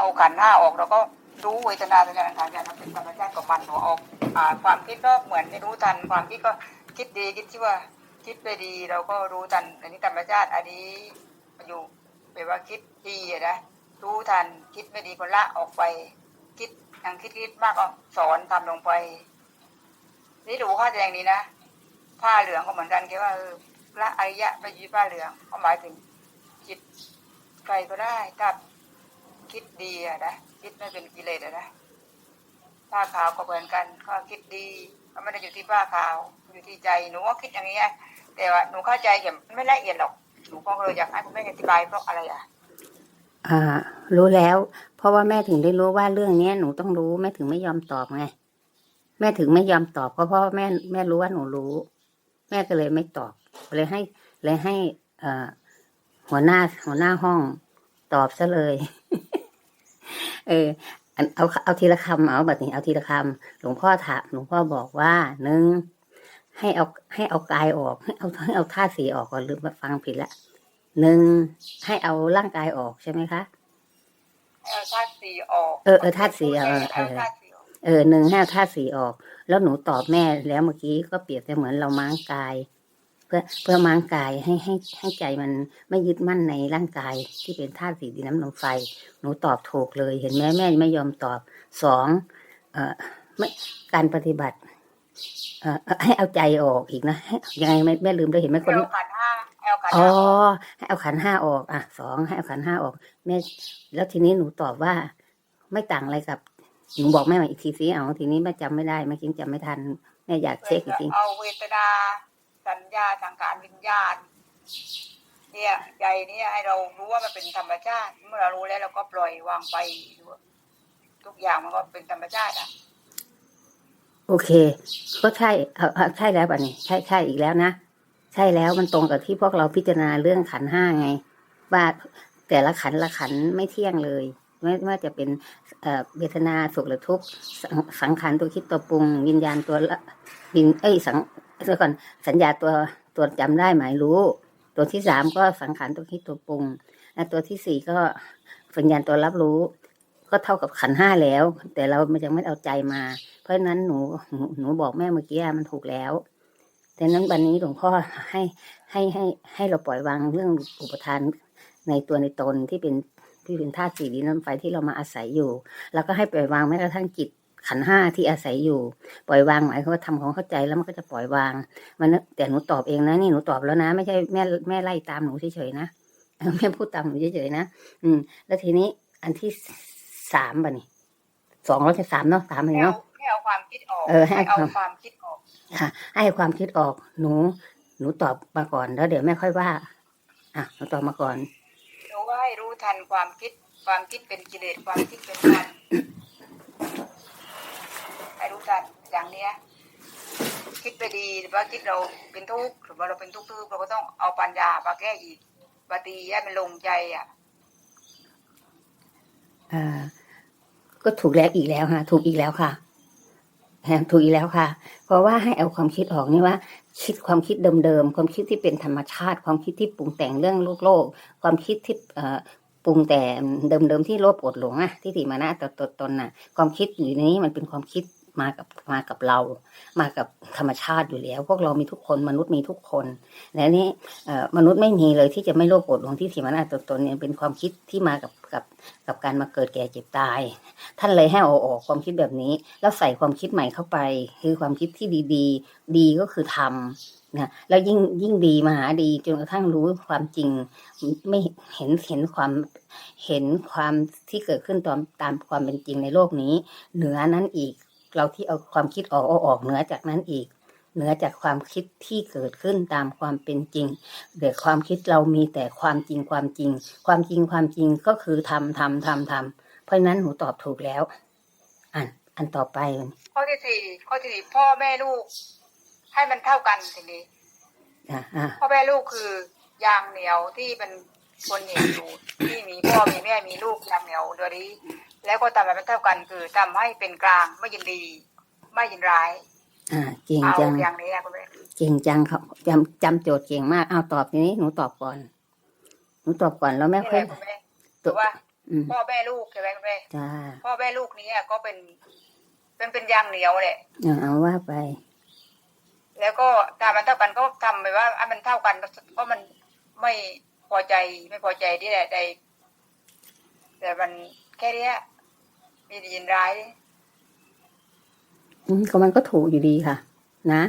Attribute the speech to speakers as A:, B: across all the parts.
A: เอาขันห้าออกเราก็รู้เวทนาเป็นการทางการเป็นธรรมชาติของมันเราออกอ่าความคิดก็เหมือนไม่รู้ทัน ความคิดก็คิดดีคิดที่ว่าคิดไปดีเราก็รู้ทันอันนี้ธรรมชาติอันนี้อยู่แปลว่าคิดดีนะรู้ทันคิดไม่ดีก็ละออกไป คิดยังคิดคิดมากก็สอนทำลงไป นี่หนูข้าใจอย่างนี้นะผ้าเหลืองก็เหมือนกันแค่ว่าเออพระอริยะไปยืดผ้าเหลืองก็หมายถึงจิตใครก็ได้ถ้า คิดดีอะนะคิดไม่เป็นกิเลสอะนะผ้าขาวก็เหมือนกันก็คิดดีก็ไม่ได้อยู่ที่ผ้าขาว อยู่ที่ใจหนูก็คิดอย่างนี้แต่ว่าหนูเข้าใจอย่างไม่ละเอียดหรอกหนูก็เลยอยากให้คุณแม่อธิบายเพราะอะไรอะ
B: อ่า รู้แล้ว เพราะว่าแม่ถึงได้รู้ว่าเรื่องเนี้ยหนูต้องรู้แม่ถึงไม่ยอมตอบไงแม่ถึงไม่ยอมตอบก็เพราะว่าแม่แม่รู้ว่าหนูรู้ แม่ก็เลยไม่ตอบเลยให้เลยให้ เอ่อหัวหน้าหัวหน้าห้องตอบซะเลย เอออันเอาเอาทีละคำเอาแบบนี้เอาทีละคำหลวงพ่อถามหลวงพ่อบอกว่าหนึ่งให้เอาให้เอากายออกให้เอาให้เอาธาตุสีออกก่อนลืมฟังผิดละหนึ่งให้เอาร่างกายออกใช่ไหมคะ
A: ให้เอาธาตุสีออก
B: เออเออธาตุสีเออเออ
A: เอาธาตุสีออก
B: เออหนึ่งให้เอาธาตุสีออก แล้วหนูตอบแม่แล้วเมื่อกี้ก็เปรียบเสมือนเราม้างกายเพื่อเพื่อม้างกายให้ให้ให้ใจมันไม่ยึดมั่นในร่างกายที่เป็นธาตุสีดินน้ำลมไฟ หนูตอบถูกเลย เห็นไหมแม่ไม่ยอมตอบสองเอ่อไม่การปฏิบัติ เอ่อให้เอาใจออกอีกนะให้ยังไงแม่แม่ลืมเลยเห็นไหมคน
A: เอาขันธ์ห้าเอาขันธ์
B: อ๋อ
A: ห้าออก
B: ให้เอาขันห้าออก อะสองให้เอาขันห้าออกแม่แล้วทีนี้หนูตอบว่า ไม่ต่างอะไรกับหนูบอกแม่มาอีกทีสิเอาทีนี้แม่จำไม่ได้แม่คิดจำไม่ทันแม่อยากเช็คอีกที
A: เอาเวทนา สัญญาทางการวิญญาณ เนี่ยใจเนี่ยให้เรารู้ว่ามันเป็นธรรมชาติ เมื่อเรารู้แล้วเราก็ปล่อยวางไปทุกอย่างมันก็เป็นธรรมชาติอะ
B: โอเค ก็ใช่เออใช่แล้วป่ะนี่ใช่ใช่อีกแล้วนะใช่แล้วมันตรงกับที่พวกเราพิจารณาเรื่องขันห้าไง ว่าแต่ละขันละขันไม่เที่ยงเลย ไม่ว่าจะเป็นเออเวทนาสุขหรือทุกข์สังสังขารตัวคิดตัวปรุง วิญญาณตัวละวินเอ้ยสัง เดี๋ยวก่อนสัญญาตัวตัวจำได้หมายรู้ ตัวที่สามก็สังขารตัวคิดตัวปรุง และตัวที่สี่ก็สัญญาตัวรับรู้ ก็เท่ากับขันห้าแล้ว แต่เรามันยังไม่เอาใจมา เพราะฉะนั้นหนูหนูบอกแม่เมื่อกี้มันถูกแล้วแต่นั้นวันนี้หลวงพ่อให้ให้ให้ให้เราปล่อยวางเรื่องอุปทานในตัวในตนที่เป็นที่เป็นธาตุสี่ดินน้ำไฟที่เรามาอาศัยอยู่ แล้วก็ให้ปล่อยวางแม้กระทั่งจิต ขันธ์ห้าที่อาศัยอยู่ ปล่อยวางหมายความว่าทำของเข้าใจแล้วมันก็จะปล่อยวาง มันแต่หนูตอบเองนะนี่หนูตอบแล้วนะ ไม่ใช่แม่แม่ไล่ตามหนูเฉยๆนะแม่พูดตามหนูเฉยๆนะอืม แล้วทีนี้อันที่สามป่ะนี่สองแล้วจะสามเนาะสามเลย
A: ให้เอา
B: เนาะ
A: ให้เอาความคิดออก
B: เออให้
A: ให้เอา
B: เอา
A: ความคิดออก
B: ค่ะ ให้ความคิดออก หนู หนูตอบมาก่อนแล้วเดี๋ยวแม่ค่อยว่าอะหนูตอบมาก่อน
A: หนูว่าให้รู้ทันความคิดความคิดเป็นกิเลสความคิดเป็นธรรมให้รู้ทัน อย่างเนี้ย คิดไปดีหรือว่าคิดเราเป็นทุกข์หรือว่าเราเป็นทุกข์เราก็ต้องเอาปัญญามาแก้อีกปฏิให้มันลงใจอะ
B: อ่าก็ถูกแล้วอีกแล้วค่ะ ถูกอีกแล้วค่ะฮะถูกอีกแล้วค่ะ เพราะว่าให้เอาความคิดออกนี่ว่า คิดความคิดเดิมๆความคิดที่เป็นธรรมชาติ ความคิดที่ปรุงแต่งเรื่องโลกโลก ความคิดที่เอ่อปรุงแต่เดิมๆที่โลภอดหลงอะที่ถิมานะตัวตนตนน่ะ ความคิดอยู่ในนี้มันเป็นความคิด มากับมากับเรา มากับธรรมชาติอยู่แล้ว พวกเรามีทุกคนมนุษย์มีทุกคน และนี่มนุษย์ไม่มีเลยที่จะไม่โลภโกรธหลงที่ถิมานะตัวตนเนี่ยเป็นความคิดที่มากับกับกับการมาเกิดแก่เจ็บตาย ท่านเลยให้เอาออกความคิดแบบนี้ แล้วใส่ความคิดใหม่เข้าไป คือความคิดที่ดีๆดีก็คือธรรมนะแล้วยิ่งยิ่งดีมาหาดีจนกระทั่งรู้ความจริง ไม่เห็นเห็นความเห็นความที่เกิดขึ้นตามตามความเป็นจริงในโลกนี้ เหนือนั้นอีก เราที่เอาความคิดออกเอาออกเหนือจากนั้นอีก เหนือจากความคิดที่เกิดขึ้นตามความเป็นจริงเดี๋ยวความคิดเรามีแต่ความจริงความจริง ความจริงความจริงก็คือทำทำทำทำเพราะฉะนั้นหนูตอบถูกแล้วอันอันต่อไป
A: ข้อที่สี่ข้อที่สี่พ่อแม่ลูก ให้มันเท่ากันทีนี้
B: อะอะ
A: พ่อแม่ลูกคือยางเหนียวที่เป็นคนเหนียวอยู่ที่มีพ่อมีแม่มีลูกยางเหนียวตัวนี้ แล้วก็ทำให้มันเท่ากันคือทำให้เป็นกลางไม่ยินดี ไม่ยินร้าย
B: อ่าเก่ง
A: เอา
B: จัง
A: อย่างนี้นะคุณแม่
B: เก่งจังครับจำจำโจทย์เก่งมากเอาตอบทีนี้หนูตอบก่อนหนูตอบก่อนแล้วแม่
A: นี่
B: ค่
A: แห
B: อย
A: ละคุณแม่
B: ตัว
A: ว่า
B: อืม
A: พ่อแม่ลูกใช่ไหมคุณแม่
B: จ้า
A: พ่อแม่ลูกนี้ก็เป็น เป็นเป็นยางเหนียวแหละ
B: เอาเอาว่าไป
A: แล้วก็ถ้ามันเท่ากันก็ทำไปว่าอะมันเท่ากันก็มันไม่พอใจไม่พอใจที่แหละใดแต่มัน แค่เนี้ยมีดียินร้าย
B: อืมก็มันก็ถูกอยู่ดีค่ะ นะ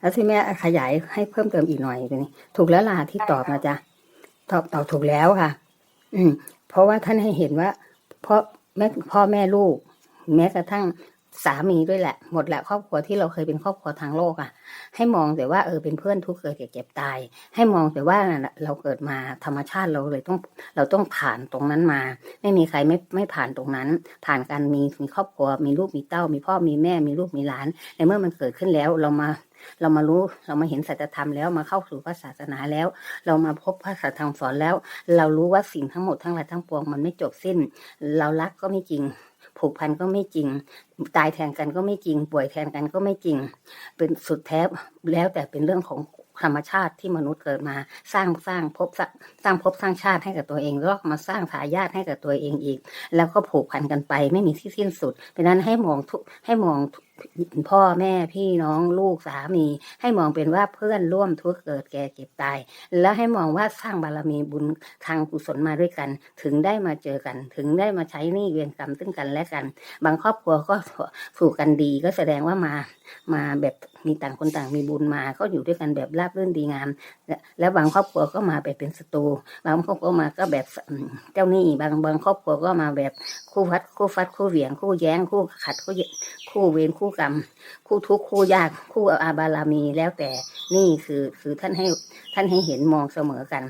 B: แล้วที่แม่ขยายให้เพิ่มเติมอีกหน่อยตัวนี้ ถูกแล้วล่ะที่ตอบนะจ๊ะตอบตอบถูกแล้วค่ะ อืม เพราะว่าท่านให้เห็นว่าพ่อแม่พ่อแม่ลูก แม้กระทั่ง สามีด้วยแหละ หมดแหละครอบครัวที่เราเคยเป็นครอบครัวทางโลกอะ ให้มองแต่ว่าเออเป็นเพื่อนทุกข์เกิดแก่เจ็บตาย ให้มองแต่ว่าเราเกิดมาธรรมชาติเราเลยต้องเราต้องผ่านตรงนั้นมา ไม่มีใครไม่ไม่ผ่านตรงนั้น ผ่านการมีมีครอบครัว มีลูกมีเต้า มีพ่อมีแม่มีลูกมีหลานในเมื่อมันเกิดขึ้นแล้วเรามาเรามารู้เรามาเห็นสัจธรรมแล้วมาเข้าสู่พระศาสนาแล้ว เรามาพบพระสัจธรรมสอนแล้ว เรารู้ว่าสิ่งทั้งหมดทั้งหลายทั้งปวงมันไม่จบสิ้น เรารักก็ไม่จริง ผูกพันก็ไม่จริง ตายแทนกันก็ไม่จริง ป่วยแทนกันก็ไม่จริง เป็นสุดแท้แล้วแต่เป็นเรื่องของธรรมชาติที่มนุษย์เกิดมาสร้างสร้างพสร้างสร้างพบสร้างชาติให้กับตัวเองแล้วก็มาสร้างทายาทให้กับตัวเองอีก แล้วก็ผูกพันกันไปไม่มีที่สิ้นสุดเพราะนั้นให้มองทุกให้มอง พ่อแม่พี่น้องลูกสามี ให้มองเป็นว่าเพื่อนร่วมทุกข์เกิดแก่เจ็บตาย แล้วให้มองว่าสร้างบารมีบุญทางกุศลมาด้วยกัน ถึงได้มาเจอกัน ถึงได้มาใช้หนี้เวียนกรรมซึ่งกันและกัน บางครอบครัวก็ถูกกันดีก็แสดงว่ามามาแบบมีต่างคนต่างมีบุญมาก็อยู่ด้วยกันแบบราบรื่นดีงาม และแล้วบางครอบครัวก็มาแบบเป็นศัตรูบางครอบครัวมาก็แบบเจ้าหนี้บางบางครอบครัวก็มาแบบคู่ฟัดคู่ฟัดคู่เหวี่ยงคู่แย้งคู่ขัดคู่เยคู่เวรคู่กรรม คู่ทุกข์คู่ยากคู่อาบารามีแล้วแต่นี่คือคือท่านให้ท่านให้เห็นมองเสมอกัน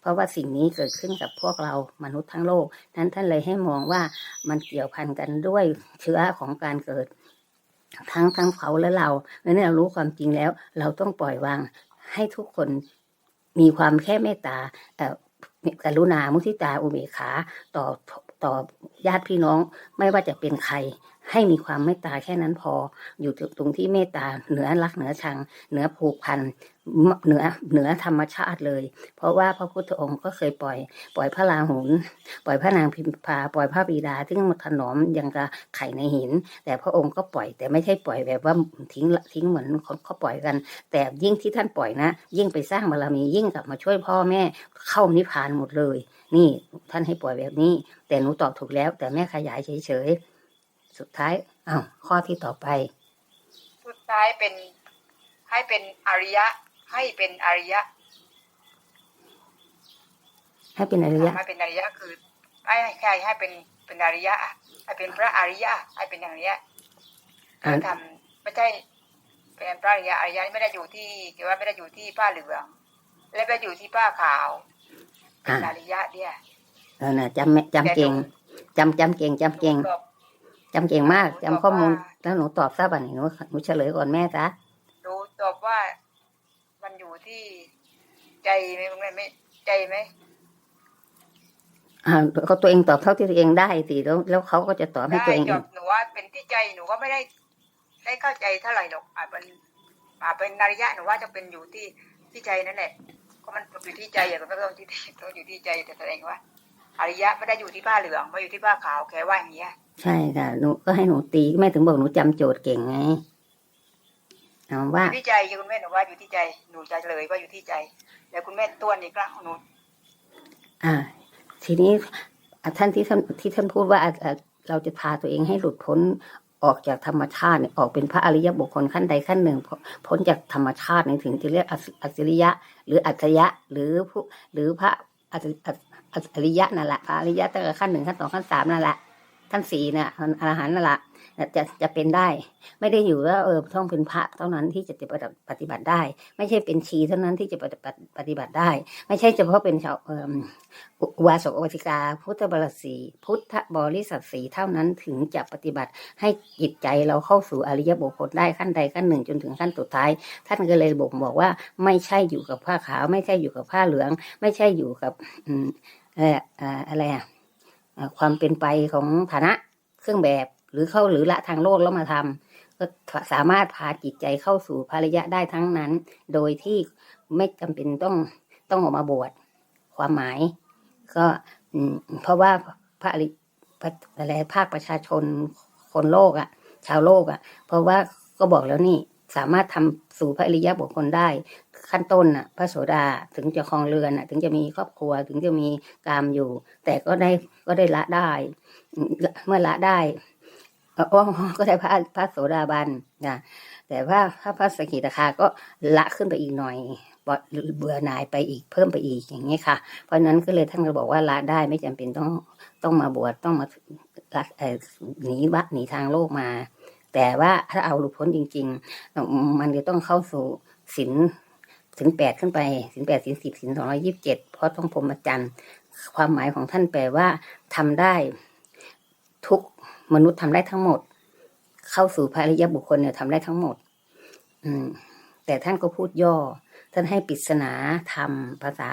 B: เพราะว่าสิ่งนี้เกิดขึ้นกับพวกเรามนุษย์ทั้งโลกนั้นท่านเลยให้มองว่ามันเกี่ยวพันกันด้วยเชื้อของการเกิด ทั้งทั้งเขาและเราเมื่อเรารู้ความจริงแล้ว เราต้องปล่อยวาง ให้ทุกคนมีความแค่เมตตาเอ่อกรุณามุทิตาอุเบกขาต่อต่อญาติพี่น้องไม่ว่าจะเป็นใคร ให้มีความเมตตาแค่นั้นพอ อยู่ตรงที่เมตตาเหนือรักเหนือชัง เหนือผูกพันเหนือเหนือธรรมชาติเลย เพราะว่าพระพุทธองค์ก็เคยปล่อย ปล่อยพระราหุลปล่อยพระนางพิมพาปล่อยพระบิดาที่มาถนอมยังกะไข่ในหิน แต่พระองค์ก็ปล่อยแต่ไม่ใช่ปล่อยแบบว่าทิ้งทิ้งเหมือนเขาเขาปล่อยกัน แต่ยิ่งที่ท่านปล่อยนะ ยิ่งไปสร้างบารมียิ่งกลับมาช่วยพ่อแม่เข้านิพพานหมดเลย นี่ท่านให้ปล่อยแบบนี้ แต่หนูตอบถูกแล้ว แต่แม่ขยายเฉยๆ สุดท้ายอ้าวข้อที่ต่อไป
A: สุดท้ายเป็นให้เป็นอริยะ ให้เป็นอริยะ
B: ให้เป็นอริยะ
A: ให้เป็นอริยะคือให้ใครให้เป็นเป็นอริยะอะให้เป็นพระอริยะให้เป็นอริยะ
B: อ่า
A: ทำไม่ใช่เป็นพระอริยะอริยะนี่ไม่ได้อยู่ที่คือว่าไม่ได้อยู่ที่ผ้าเหลือง และไม่ได้อยู่ที่ผ้าขาวเป็น
B: อ่า
A: อริยะเนี่ย
B: เออนะจำแม่จำเก่งจำจำเก่งจำเก่ง
A: บอก
B: จำเก่งมากจำข้อมูลแล้วหนูตอบทราบอะหนูหนูเฉลยก่อนแม่จ้ะ
A: รู้ตอบว่า มันอยู่ที่ใจไหมไม่ไม่ใจไหม
B: อ่าเขาตัวเองตอบเท่าที่ตัวเองได้สิแล้วแล้วเขาก็จะตอบให้ตัวเอง
A: จ
B: อี
A: บ
B: ก
A: หนูว่าเป็นที่ใจหนูก็ไม่ได้ ได้เข้าใจเท่าไหร่หรอกอาจเป็นอาจเป็นอริยะหนูว่าจะเป็นอยู่ที่ที่ใจนั่นแหละก็มันอยู่ที่ใจอะมันก็ต้องที่ต้องอยู่ที่ใจแต่แสดงว่าอริยะไม่ได้อยู่ที่ผ้าเหลืองไม่อยู่ที่ผ้าขาวแค่ว่าอย่างเงี้ย
B: ใช่ค่ะหนูก็ให้หนูตีแม่ถึงบอกหนูจำโจทย์เก่งไงเอาว่า
A: อยู่ที่ใจคุณแม่หนูว่าอยู่ที่ใจหนูจะเลยว่าอยู่ที่ใจแล้วคุณแม่ตัวนี้ก็หนู
B: อ่า ทีนี้อะท่านที่ท่านที่ท่านพูดว่าอะอะเราจะพาตัวเองให้หลุดพ้นออกจากธรรมชาติเนี่ยออกเป็นพระอริยบุคคลขั้นใดขั้นหนึ่ง พ้นพ้นจากธรรมชาติเนี่ยถึงจะเรียกอสิอสิริยะ หรืออัจฉริยะหรือผู้หรือพระอสิอสิอสิอริยะนั่นแหละพระอริยะตั้งแต่ขั้นหนึ่งขั้นสองขั้นสามนั่นแหละ ขั้นสี่เนี่ยอรหันต์นั่นแหละจะจะเป็นได้ ไม่ได้อยู่ว่าเออต้องเป็นพระเท่านั้นที่จะปฏิบัติได้ ไม่ใช่เป็นชีเท่านั้นที่จะปฏิบัติปฏิบัติได้ ไม่ใช่เฉพาะเป็นชาวเอ่ออุบาสกอุบาสิกา พุทธบริสีพุทธบริสัทสีเท่านั้นถึงจะปฏิบัติให้จิตใจเราเข้าสู่อริยบุคคลได้ขั้นใดขั้นหนึ่งจนถึงขั้นสุดท้าย ท่านก็เลยบอกบอกว่า ไม่ใช่อยู่กับผ้าขาว ไม่ใช่อยู่กับผ้าเหลือง ไม่ใช่อยู่กับอืมเอออะไรอะ ความเป็นไปของฐานะเครื่องแบบหรือเข้าหรือละทางโลกแล้วมาทำก็สามารถพาจิตใจเข้าสู่ภริยะได้ทั้งนั้น โดยที่ไม่จำเป็นต้องต้องออกมาบวชความหมาย ก็เพราะว่าพระอริพระอะไรภาคประชาชนคนโลกอะ่ะ ชาวโลกอะ่ะ เพราะว่าก็บอกแล้วนี่สามารถทำสู่พระอริยบุคคลได้ ขั้นต้นน่ะพระโสดาถึงจะครองเรือนน่ะ ถึงจะมีครอบครัวถึงจะมีกามอยู่ แต่ก็ได้ก็ได้ละได้ เมื่อละได้เอ่ออ๋อก็ได้พระพระโสดาบันนะแต่ว่าพระพระสกิทาคาก็ละขึ้นไปอีกหน่อยเบื่อหน่ายไปอีกเพิ่มไปอีกอย่างนี้ค่ะ เพราะฉะนั้นก็เลยท่านก็บอกว่าละได้ไม่จำเป็นต้องต้องมาบวชต้องมาละหนีวัดหนีทางโลกมา แต่ว่าถ้าเอาหลุดพ้นจริง ๆ มันจะต้องเข้าสู่ศีล ถึงแปดขึ้นไปศีลแปดศีลสิบศีลสองร้อยิบเจ็ดเพราะต้องพรหมจรรย์ความหมายของท่านแปลว่าทำได้ ทุกมนุษย์ทำได้ทั้งหมด เข้าสู่พระอริยบุคคลเนี่ยทำได้ทั้งหมด อืม แต่ท่านก็พูดย่อ ท่านให้ปริศนาธรรมภาษา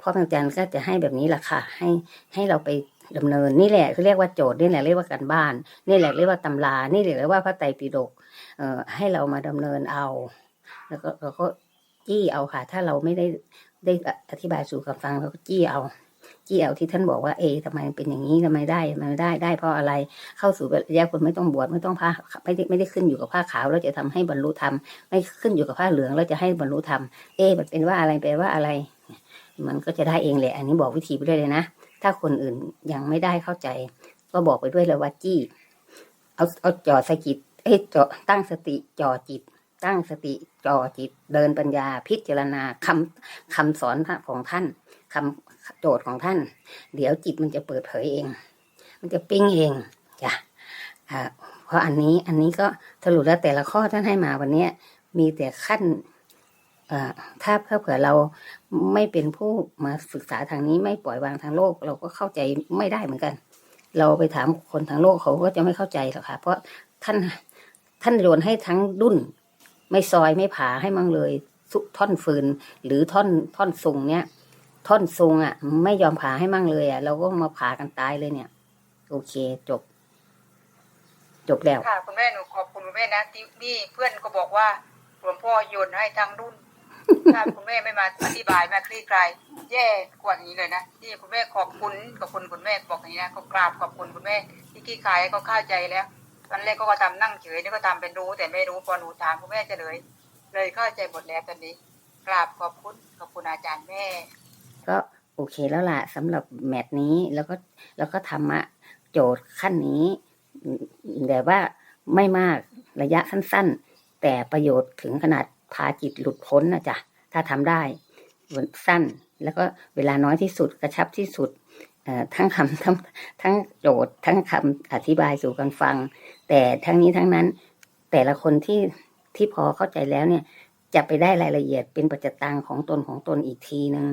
B: พ่อพระอาจารย์ก็จะให้แบบนี้แหละค่ะ ให้ให้เราไปดำเนินนี่แหละเขาเรียกว่าโจทย์นี่แหละเรียกว่าการบ้าน นี่แหละเรียกว่าตำรา นี่แหละเรียกว่าพระไตรปิฎกเอ่อให้เรามาดำเนินเอา แล้วก็เราก็ จี้เอาค่ะ ถ้าเราไม่ได้ได้อธิบายสู่กับฟังเราก็จี้เอา จี้เอาที่ท่านบอกว่าเอะทำไมเป็นอย่างนี้ทำไมได้ทำไมไม่ได้ได้เพราะอะไรเข้าสู่ระยะคนไม่ต้องบวชไม่ต้องผ้าไม่ได้ไม่ได้ขึ้นอยู่กับผ้าขาวแล้วจะทำให้บรรลุธรรมไม่ขึ้นอยู่กับผ้าเหลืองแล้วจะให้บรรลุธรรมเอมันเป็นว่าอะไรแปลว่าอะไร มันก็จะได้เองแหละ อันนี้บอกวิธีไปด้วยเลยนะถ้าคนอื่นยังไม่ได้เข้าใจ ก็บอกไปด้วยเลยว่าจี้เอาเอาจ่อสกิดเอ้ยจอตั้งสติจ่อจิต ตั้งสติจอจิตเดินปัญญาพิจารณาคำคำสอนของท่านคำโจทย์ของท่าน เดี๋ยวจิตมันจะเปิดเผยเอง มันจะปิ้งเองจ้ะเพราะอันนี้อันนี้ก็สรุปแล้วแต่ละข้อท่านให้มาวันนี้มีแต่ขั้นถ้าเผื่อเราไม่เป็นผู้มาศึกษาทางนี้ไม่ปล่อยวางทางโลก เราก็เข้าใจไม่ได้เหมือนกัน เราไปถามคนทางโลกเขาก็จะไม่เข้าใจหรอกค่ะ เพราะท่านท่านโยนให้ทั้งดุน ไม่ซอยไม่ผ่าให้มั่งเลยท่อนฟืน หรือท่อนท่อนซุงเนี้ยท่อนซุงอะ ไม่ยอมผ่าให้มั่งเลยอะ เราก็มาผ่ากันตายเลยเนี่ย โอเคจบ จบแล้ว
A: ค่ะคุณแม่หนูขอบคุณคุณแม่นะที่นี่เพื่อนก็บอกว่าหลวงพ่อโยนให้ทางรุ่นถ้าคุณแม่ไม่มาอธิบายมาคลี่คลายแย่กว่านี้เลยนะที่คุณแม่ขอบคุณขอบคุณคุณแม่บอกอย่างนี้นะก็กราบขอบคุณคุณแม่ที่คลี่คลายก็เข้าใจแล้ว ตอนแรกก็ทำนั่งเฉยนี่ก็ทำเป็นรู้แต่ไม่รู้พอหนูถามคุณแม่จะเลย เลยเข้าใจหมดแล้วตอนนี้กราบขอบคุณขอบคุณอาจารย์แม่
B: ก็โอเคแล้วล่ะสำหรับแมตช์นี้แล้วก็แล้วก็ทำอะโจทย์ขั้นนี้แต่ว่าไม่มากระยะสั้น ๆ แต่ประโยชน์ถึงขนาดพาจิตหลุดพ้นนะจ๊ะถ้าทำได้สั้น แล้วก็เวลาน้อยที่สุดกระชับที่สุด ทั้งคำทั้งทั้งโจทย์ ทั้งคำอธิบายสู่กันฟัง แต่ทั้งนี้ทั้งนั้น แต่ละคนที่ที่พอเข้าใจแล้วเนี่ย จะไปได้รายละเอียดเป็นปัจจตังของตนของตนอีกทีหนึ่ง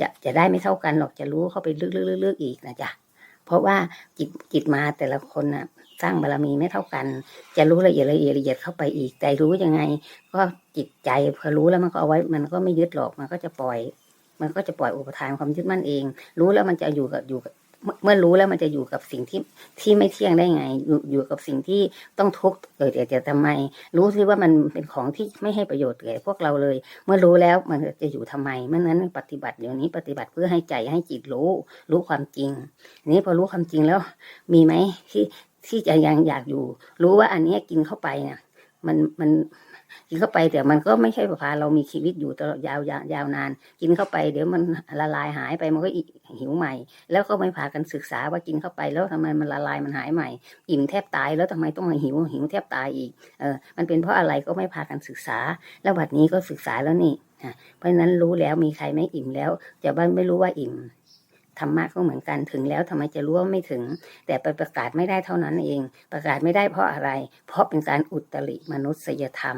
B: จะจะได้ไม่เท่ากันหรอกจะรู้เข้าไปลึกๆๆๆอีกนะจ๊ะเพราะว่าจิตจิตมาแต่ละคนน่ะสร้างบารมีไม่เท่ากัน จะรู้ละเอียดละเอียดละเอียดเข้าไปอีกแต่รู้ยังไง ก็จิตใจพอรู้แล้วมันก็เอาไว้ มันก็ไม่ยึดหรอกมันก็จะปล่อย มันก็จะปล่อยอุปทานความยึดมั่นเอง รู้แล้วมันจะอยู่กับอยู่กับเมื่อเมื่อรู้แล้วมันจะอยู่กับสิ่งที่ที่ไม่เที่ยงได้ไง อยู่อยู่กับสิ่งที่ต้องทุกข์เกิดแต่ทำไม รู้สิว่ามันเป็นของที่ไม่ให้ประโยชน์แก่พวกเราเลย เมื่อรู้แล้วมันจะอยู่ทำไมเมื่อนั้นปฏิบัติเดี๋ยวนี้ปฏิบัติเพื่อให้ใจให้จิตรู้ รู้ความจริงนี้พอรู้ความจริงแล้ว มีไหมที่ที่จะยังอยากอยู่ รู้ว่าอันนี้กินเข้าไปเนี่ยมันมัน กินเข้าไปแต่มันก็ไม่ใช่พาเรามีชีวิตอยู่ตลอดยาวยาวยาวนาน กินเข้าไปเดี๋ยวมันละลายหายไปมันก็อีกหิวใหม่ แล้วก็ไม่พากันศึกษาว่ากินเข้าไปแล้วทำไมมันละลายมันหายใหม่ อิ่มแทบตายแล้วทำไมต้องมาหิวหิวแทบตายอีกเออมันเป็นเพราะอะไรก็ไม่พากันศึกษา แล้วบัดนี้ก็ศึกษาแล้วนี่เพราะฉะนั้นรู้แล้วมีใครไม่อิ่มแล้วจะบ้านไม่รู้ว่าอิ่ม ธรรมะก็เหมือนกันถึงแล้วทำไมจะรู้ว่าไม่ถึง แต่ไปประกาศไม่ได้เท่านั้นเอง ประกาศไม่ได้เพราะอะไร เพราะเป็นการอุตริมนุษยธรรม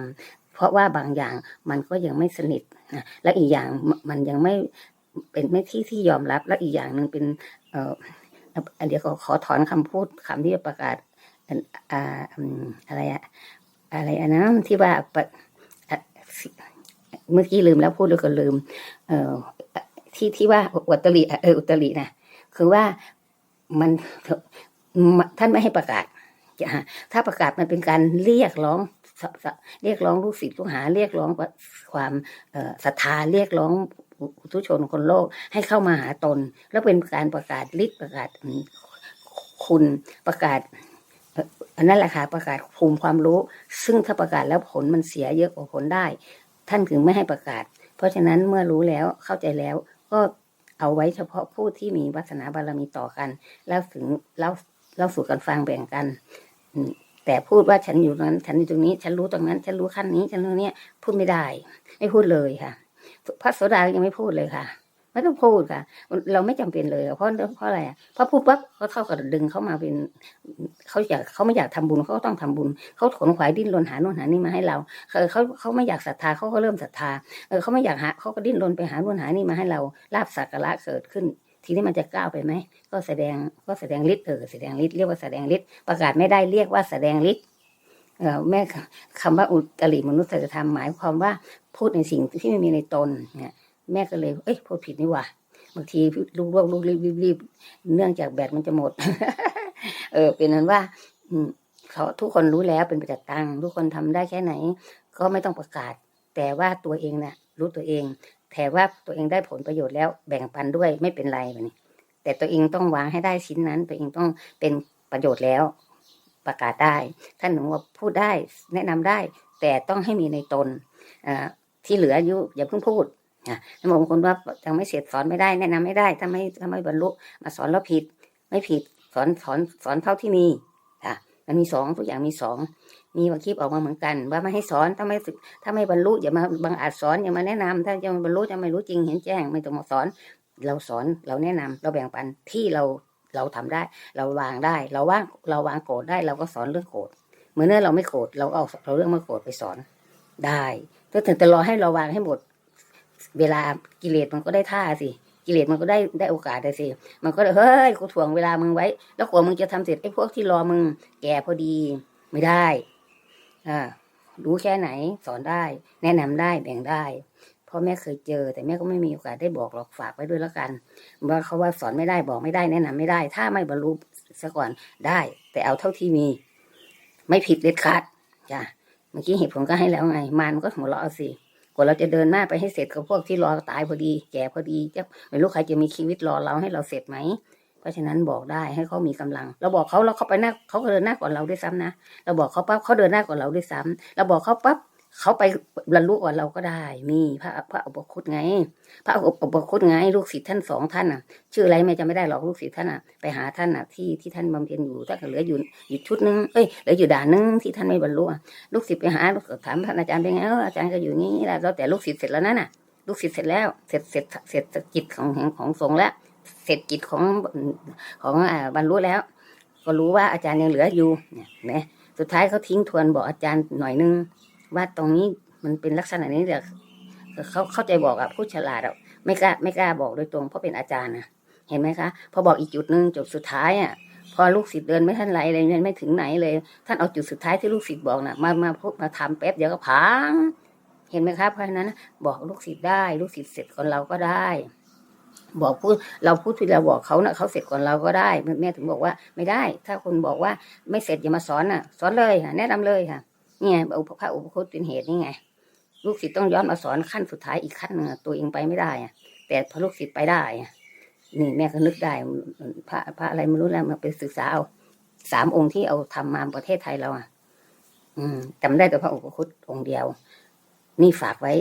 B: เพราะว่าบางอย่างมันก็ยังไม่สนิทนะและอีกอย่างมันยังไม่เป็นไม่ที่ที่ยอมรับ และอีกอย่างหนึ่งเป็นเออเดียวก็ขอถอนคำพูดคำที่ประกาศอะไรอะอะไรอันนั้นที่ว่าเมื่อกี้ลืมแล้วพูดแล้วก็ลืม เออ ที่ที่ว่าอุตริเอออุตรินะคือว่ามันท่านไม่ให้ประกาศถ้าประกาศมันเป็นการเรียกร้องเรียกร้องลูกศิษย์ลูกหา เรียกร้องความศรัทธาเรียกร้องผู้ชนคนโลกให้เข้ามาหาตน แล้วเป็นการประกาศฤทธิ์ประกาศคุณประกาศอันนั้นแหละค่ะประกาศภูมิความรู้ ซึ่งถ้าประกาศแล้วผลมันเสียเยอะกว่าผลได้ ท่านถึงไม่ให้ประกาศ เพราะฉะนั้นเมื่อรู้แล้วเข้าใจแล้ว ก็เอาไว้เฉพาะผู้ที่มีวาสนาบารมีต่อกันแล้วถึงเล่าเล่าสู่กันฟังแบ่งกัน แต่พูดว่าฉันอยู่นั้น ฉันอยู่ตรงนี้ ฉันรู้ตรงนั้น ฉันรู้ขั้นนี้ ฉันรู้เนี้ยพูดไม่ได้ ไม่พูดเลยค่ะ พระโสดายังไม่พูดเลยค่ะ ไม่ต้องพูดค่ะ เราไม่จำเป็นเลยเพราะเพราะอะไรอะเพราะพูดปั๊บเขาเท่ากับดึงเข้ามาเป็นเขาอยากเขาไม่อยากทำบุญเขาก็ต้องทำบุญเขาขนขวายดิ้นรนหาโน่นหานี่มาให้เราเขาเขาไม่อยากศรัทธาเขาก็เริ่มศรัทธาเขาไม่อยากหาเขาก็ดิ้นรนไปหาโน่นหานี่มาให้เราลาบสักการะเกิดขึ้น ทีนี้มันจะก้าวไปไหมก็แสดงก็แสดงฤทธิ์เออแสดงฤทธิ์เรียกว่าแสดงฤทธิ์ประกาศไม่ได้เรียกว่าแสดงฤทธิ์เออแม่คำว่าอุตริมนุษยธรรมหมายความว่าพูดในสิ่งที่ไม่มีในตนเนี่ย แม่ก็เลย เอ้ยพูดผิดนี่หว่าบางทีลูกลูกลูกรีบรีบรีบเนื่องจากแบตมันจะหมด เออ เป็นนั้นว่า อืมเขาทุกคนรู้แล้วเป็นประจักษ์ตังทุกคนทำได้แค่ไหน ก็ไม่ต้องประกาศ แต่ว่าตัวเองน่ะ รู้ตัวเองแต่ว่าตัวเองได้ผลประโยชน์แล้วแบ่งปันด้วยไม่เป็นไรแบบนี้ แต่ตัวเองต้องวางให้ได้ชิ้นนั้น ตัวเองต้องเป็นประโยชน์แล้วประกาศได้ ท่านหนูว่าพูดได้แนะนำได้ แต่ต้องให้มีในตนอ่าที่เหลืออยู่อย่าเพิ่งพูด อะบางคนว่ายังไม่เสร็จสอนไม่ได้แนะนำไม่ได้ถ้าไม่ถ้าไม่บรรลุมาสอนแล้วผิด ไม่ผิดสอนสอนสอนเท่าที่มีอะมันมีสองทุกอย่างมีสองมีบางคลิปออกมาเหมือนกัน ว่าไม่ให้สอนถ้าไม่ถ้าไม่บรรลุอย่ามาบังอาจสอนอย่ามาแนะนำถ้าจะไม่บรรลุจะไม่รู้จริงเห็นแจ้ง ไม่ต้องมาสอน เราสอนเราแนะนำเราแบ่งปันที่เราเราทำได้ เราวางได้ เราว่างเราวางโกรธได้ เราก็สอนเรื่องโกรธเมื่อเนื่อเราไม่โกรธเราเอาเราเรื่องมาโกรธไปสอนได้ถ้าถึงแต่รอให้เราวางให้หมด เวลากิเลสมันก็ได้ท่าสิ กิเลสมันก็ได้ได้โอกาสได้สิ มันก็เฮ้ยกูถ่วงเวลามึงไว้ แล้วกว่ามึงจะทำเสร็จไอ้พวกที่รอมึงแก่พอดีไม่ได้อ่ารู้แค่ไหนสอนได้ แนะนำได้แบ่งได้พราะแม่เคยเจอ แต่แม่ก็ไม่มีโอกาสได้บอกหรอกฝากไว้ด้วยแล้วกันว่าเขาว่าสอนไม่ได้บอกไม่ได้แนะนำไม่ได้ ถ้าไม่บรรลุซะก่อนได้ แต่เอาเท่าที่มี ไม่ผิดเด็ดขาดจ้ะเมื่อกี้เหตุผลก็ให้แล้วไง มันก็หัวเราะเอาสิ กว่าเราจะเดินหน้าไปให้เสร็จกับพวกที่รอตายพอดี แก่พอดีจะไม่รู้ใครจะมีชีวิตรอเราให้เราเสร็จไหม เพราะฉะนั้นบอกได้ให้เขามีกำลัง เราบอกเขาแล้วเขาไปหน้าเขาเดินหน้าก่อนเราด้วยซ้ำนะ เราบอกเขาปั๊บเขาเดินหน้าก่อนเราด้วยซ้ำเราบอกเขาปั๊บ เขาไปบรรลุก่อนเราก็ได้มีพระพระอุปคุตไง พระอุปคุตไง ลูกศิษย์ท่านสองท่านอะ ชื่ออะไรแม่จะไม่ได้หรอกลูกศิษย์ท่านอะไปหาท่านอะที่ที่ท่านบำเพ็ญอยู่ถ้าเกิดเหลืออยู่อยู่ชุดนึงเอ้ยเหลืออยู่ด่านนึงที่ท่านไม่บรรลุอะลูกศิษย์ไปหาถามท่านอาจารย์เป็นไงอออาจารย์ก็อยู่นี่แหละแล้วแต่ลูกศิษย์เสร็จแล้วนั่นน่ะ ลูกศิษย์เสร็จแล้วเสร็จเสร็จเสร็จกิจของของของสงฆ์แล้วเสร็จกิจของของบรรลุแล้ว ก็รู้ว่าอาจารย์ยังเหลืออยู่เนี่ยนไหมสุดท้ายเขาทิ้งทวนบอกอาจารย์หน่อยนึง ว่าตรงนี้มันเป็นลักษณะนี้เดี๋ยวเขาเข้าใจบอกอะผู้ฉลาดอะไม่กล้าไม่กล้าบอกโดยตรงเพราะเป็นอาจารย์นะเห็นไหมคะ พอบอกอีกจุดหนึ่งจุดสุดท้ายอะพอลูกศิษย์เดินไม่ทันไรเลยเนไม่ถึงไหนเลย ท่านเอาจุดสุดท้ายที่ลูกศิษย์บอกนะมามาพูดมาทำแป๊บเดียวก็พังเห็นไหมครับเพราะฉะนั้นบอกลูกศิษย์ได้ลูกศิษย์เสร็จก่อนเราก็ได้ บอกพูดเราพูดที่เราบอกเขานะ่ะเขาเสร็จก่อนเราก็ได้แม่ถึงบอกว่าไม่ได้ ถ้าคนบอกว่าไม่เสร็จอย่ามาสอนน่ะ สอนเลยค่ะแนะนำเลยค่ะ เนี่ยอุปพระอุปคุตเป็นเหตุนี่ไง ลูกศิษย์ต้องย้อนมาสอนขั้นสุดท้ายอีกขั้นหนึ่งตัวเองไปไม่ได้อะแต่พอลูกศิษย์ไปได้อะนี่แม่ก็นึกได้พระพระอะไรไม่รู้แล้วมาไปศึกษาเอาสามองค์ที่เอาทำมาประเทศไทยเราอะ อืมจำได้แต่พระอุปคุตองค์เดียว นี่ฝากไว้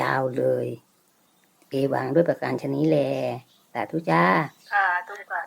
B: ยาวเลยเอวังด้วยประการชนี้แลสาธุจ้า
A: ค่ะทุกค่ะ